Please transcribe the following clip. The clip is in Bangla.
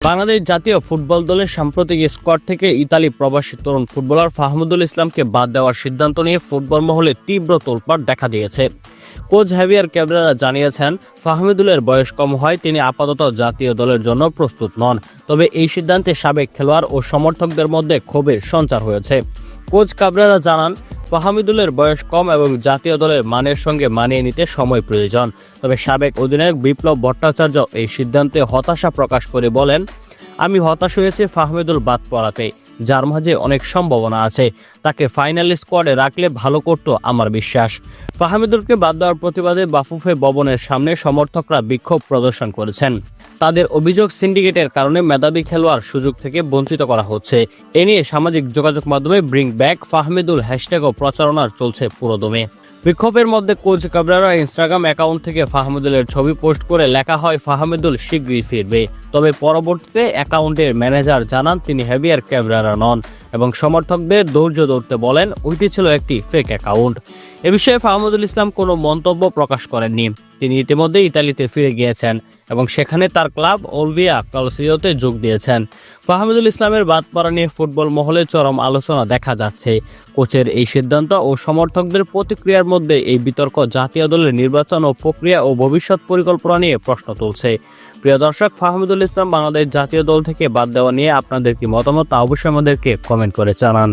বাংলাদেশ জাতীয় ফুটবল দলের সাম্প্রতিক স্কোয়াড থেকে ইতালি প্রবাসী তরুণ ফুটবলার ফাহমুদুল ইসলামকে বাদ দেওয়ার সিদ্ধান্ত নিয়ে ফুটবল মহলে তীব্র তোলপাড় দেখা দিয়েছে। কোচ হ্যাভিয়ার ক্যাবরারা জানিয়েছেন, ফাহমিদুলের বয়স কম হয় তিনি আপাতত জাতীয় দলের জন্য প্রস্তুত নন। তবে এই সিদ্ধান্তে সাবেক খেলোয়াড় ও সমর্থকদের মধ্যে ক্ষোভের সঞ্চার হয়েছে। কোচ কাবরারা জানান ফাহামিদুলের বয়স কম এবং জাতীয় দলের মানের সঙ্গে মানিয়ে নিতে সময় প্রয়োজন। তবে সাবেক অধিনায়ক বিপ্লব ভট্টাচার্য এই সিদ্ধান্তে হতাশা প্রকাশ করে বলেন, আমি হতাশ হয়েছি ফাহমিদুল বাদ পড়াতে যার মাঝে অনেক সম্ভাবনা আছে। তাকে ফাইনাল স্কোয়াডে রাখলে ভালো করতো আমার বিশ্বাস। ফাহমিদুলকে বাদ দেওয়ার প্রতিবাদে বাফুফে ভবনের সামনে সমর্থকরা বিক্ষোভ প্রদর্শন করেছেন। তাদের অভিযোগ সিন্ডিকেটের কারণে মেধাবী খেলোয়াড় সুযোগ থেকে বঞ্চিত করা হচ্ছে। এ নিয়ে সামাজিক যোগাযোগ মাধ্যমে ব্রিং ব্যাক ফাহমিদুল হ্যাশট্যাগও প্রচারণার চলছে পুরোদমে। বিক্ষোভের মধ্যে কোচ কাবরারা ইনস্টাগ্রাম অ্যাকাউন্ট থেকে ফাহমিদুলের ছবি পোস্ট করে লেখা হয়, ফাহমিদুল শীঘ্রই ফিরবে। তবে পরবর্তীতে অ্যাকাউন্টের ম্যানেজার জানান, তিনি হ্যাভিয়ার ক্যাবরারা নন। এবং সমর্থকদের ধৈর্য ধরতে বলেন ওইটি ছিল একটি ফেক অ্যাকাউন্ট এ বিষয়ে ফাহমুদুল ইসলাম কোনো মন্তব্য প্রকাশ করেননি। তিনি ইতিমধ্যে ইতালিতে ফিরে গিয়েছেন এবং সেখানে তার ক্লাব ওলভিয়া কলসিওতে যোগ দিয়েছেন। ফাহমুদুল ইসলামের বাদ পড়া নিয়ে ফুটবল মহলে চরম আলোচনা দেখা যাচ্ছে। কোচের এই সিদ্ধান্ত ও সমর্থকদের প্রতিক্রিয়ার মধ্যে এই বিতর্ক জাতীয় দলের নির্বাচন ও প্রক্রিয়া ও ভবিষ্যৎ পরিকল্পনা নিয়ে প্রশ্ন তুলছে। প্রিয় দর্শক, ফাহমুদুল ইসলাম বাংলাদেশ জাতীয় দল থেকে বাদ দেওয়া নিয়ে আপনাদের কি মতামত তা অবশ্যই আমাদেরকে কমেন্ট করে জানান।